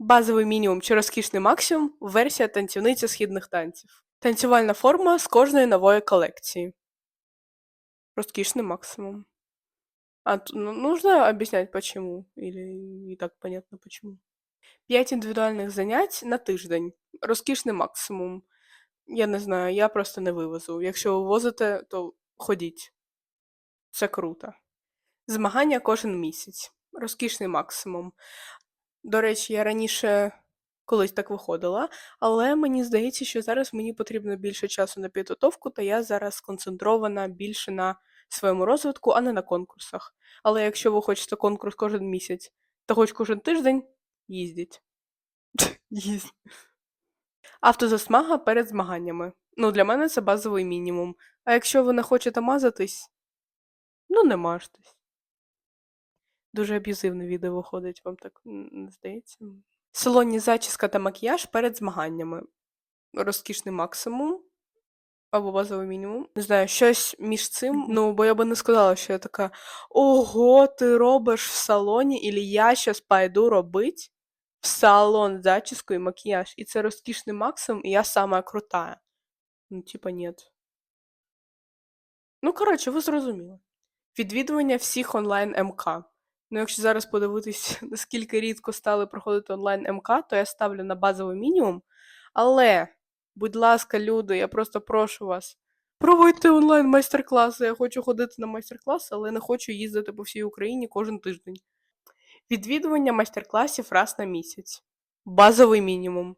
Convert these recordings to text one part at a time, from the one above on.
Базовий мінімум чи розкішний максимум версія танцівниця східних танців. Танцювальна форма з кожної нової колекції. Розкішний максимум. А ну, нужно объяснять почему? Или и так понятно почему? 5 індивідуальних занять на тиждень. Розкішний максимум. Я не знаю, я просто не вивезу. Якщо ви возите, то ходіть. Це круто. Змагання кожен місяць. Розкішний максимум. До речі, я раніше колись так виходила, але мені здається, що зараз мені потрібно більше часу на підготовку, та я зараз сконцентрована більше на своєму розвитку, а не на конкурсах. Але якщо ви хочете конкурс кожен місяць та хоч кожен тиждень, їздіть. Їздіть. Автозасмага перед змаганнями. Ну, для мене це базовий мінімум. А якщо ви не хочете мазатись, ну не мажтесь. Дуже аб'юзивне відео виходить, вам так не здається? Салонні зачіска та макіяж перед змаганнями. Розкішний максимум. Або базовий мінімум. Не знаю, щось між цим. Ну, бо я би не сказала, що я така: Ого, ти робиш в салоні, і я щас пойду робить в салон зачіску і макіяж. І це розкішний максимум, і я сама крутая. Ну, типа, нет. Ну, коротше, ви зрозуміли. Відвідування всіх онлайн МК. Ну, якщо зараз подивитись, наскільки рідко стали проходити онлайн МК, то я ставлю на базовий мінімум. Але, будь ласка, люди, я просто прошу вас. Проводьте онлайн майстер-класи. Я хочу ходити на майстер-класи, але не хочу їздити по всій Україні кожен тиждень. Відвідування майстер-класів раз на місяць. Базовий мінімум.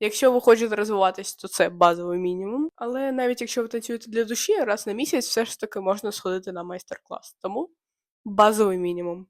Якщо ви хочете розвиватись, то це базовий мінімум. Але навіть якщо ви танцюєте для душі, раз на місяць все ж таки можна сходити на майстер-клас. Тому базовий мінімум.